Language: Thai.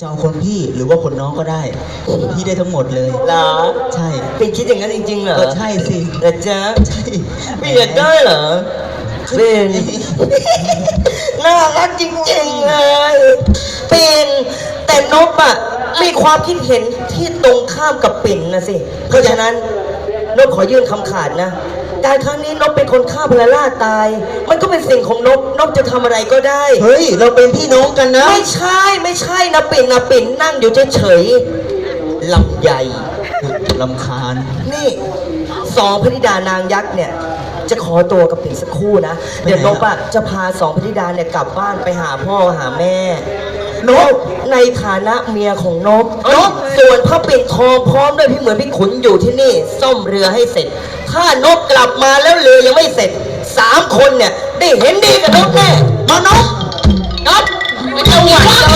จะเอาคนพี่หรือว่าคนน้องก็ได้พี่ได้ทั้งหมดเลยเหรอใช่เป็นคิดอย่างนั้นจริงๆเหรอก็ใช่สิแต่จ๊ะใช่ไม่อยากได้เหรอเป็นน่ารักจริงๆเลยเป็นแต่นบอะมีความคิดเห็นที่ตรงข้ามกับปิ่นนะสิ เพราะฉะนั้นนบขอยื่นคำขาดนะ การครั้งนี้นบเป็นคนฆ่าพลล่าตาย มันก็เป็นสิ่งของนบนบจะทำอะไรก็ได้ เฮ้ย เราเป็นพี่น้องกันนะ ไม่ใช่ไม่ใช่นะปิ่นนะปิ่นนั่งอยู่เฉยๆลำใหญ่ลำคาญ นี่สองพนิดานางยักษ์เนี่ย จะขอตัวกับปิ่นสักครู่นะไปไหนเดี๋ยวนบอะจะพาสองพนิดาเนี่ยกลับบ้านไปหาพ่อหาแม่นบในฐานะเมียของนบนบส่วนพระปิ่นทองพร้อมด้วยพี่เหมือนพี่ขุนอยู่ที่นี่ ซ่อมเรือให้เสร็จ ถ้านบกลับมาแล้วเรือยังไม่เสร็จสามคนเนี่ย ได้เห็นดีกับนบแน่มานบนบไม่จังหวั่นจะวะพี่อะ